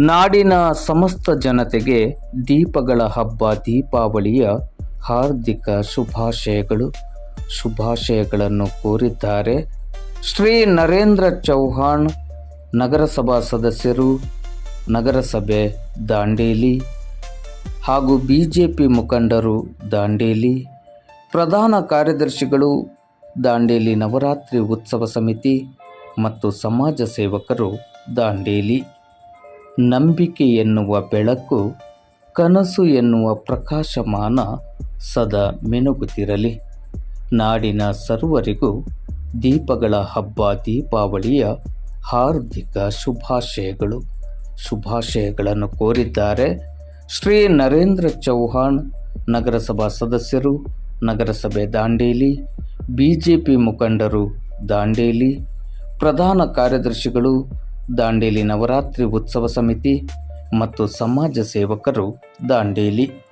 ನಾಡಿನ ಸಮಸ್ತ ಜನತೆಗೆ ದೀಪಗಳ ಹಬ್ಬ, ದೀಪಾವಳಿಯ ಹಾರ್ದಿಕ ಶುಭಾಶಯಗಳು. ಶುಭಾಶಯಗಳನ್ನು ಕೋರಿದ್ದಾರೆ ಶ್ರೀ ನರೇಂದ್ರ ಚೌಹಾಣ್, ನಗರಸಭಾ ಸದಸ್ಯರು, ನಗರಸಭೆ ದಾಂಡೇಲಿ ಹಾಗೂ ಬಿ ಜೆ ಪಿ ಮುಖಂಡರು ದಾಂಡೇಲಿ, ಪ್ರಧಾನ ಕಾರ್ಯದರ್ಶಿಗಳು ದಾಂಡೇಲಿ ನವರಾತ್ರಿ ಉತ್ಸವ ಸಮಿತಿ ಮತ್ತು ಸಮಾಜ ಸೇವಕರು ದಾಂಡೇಲಿ. ನಂಬಿಕೆ ಎನ್ನುವ ಬೆಳಕು, ಕನಸು ಎನ್ನುವ ಪ್ರಕಾಶಮಾನ ಸದಾ ಮಿನುಗುತ್ತಿರಲಿ. ನಾಡಿನ ಸರ್ವರಿಗೂ ದೀಪಗಳ ಹಬ್ಬ ದೀಪಾವಳಿಯ ಹಾರ್ದಿಕ ಶುಭಾಶಯಗಳು. ಶುಭಾಶಯಗಳನ್ನು ಕೋರಿದ್ದಾರೆ ಶ್ರೀ ನರೇಂದ್ರ ಚೌಹಾಣ್ ನಗರಸಭಾ ಸದಸ್ಯರು, ನಗರಸಭೆ ದಾಂಡೇಲಿ, ಬಿಜೆಪಿ ಮುಖಂಡರು ದಾಂಡೇಲಿ, ಪ್ರಧಾನ ಕಾರ್ಯದರ್ಶಿಗಳು ದಾಂಡೇಲಿ ನವರಾತ್ರಿ ಉತ್ಸವ ಸಮಿತಿ ಮತ್ತು ಸಮಾಜ ಸೇವಕರು ದಾಂಡೇಲಿ.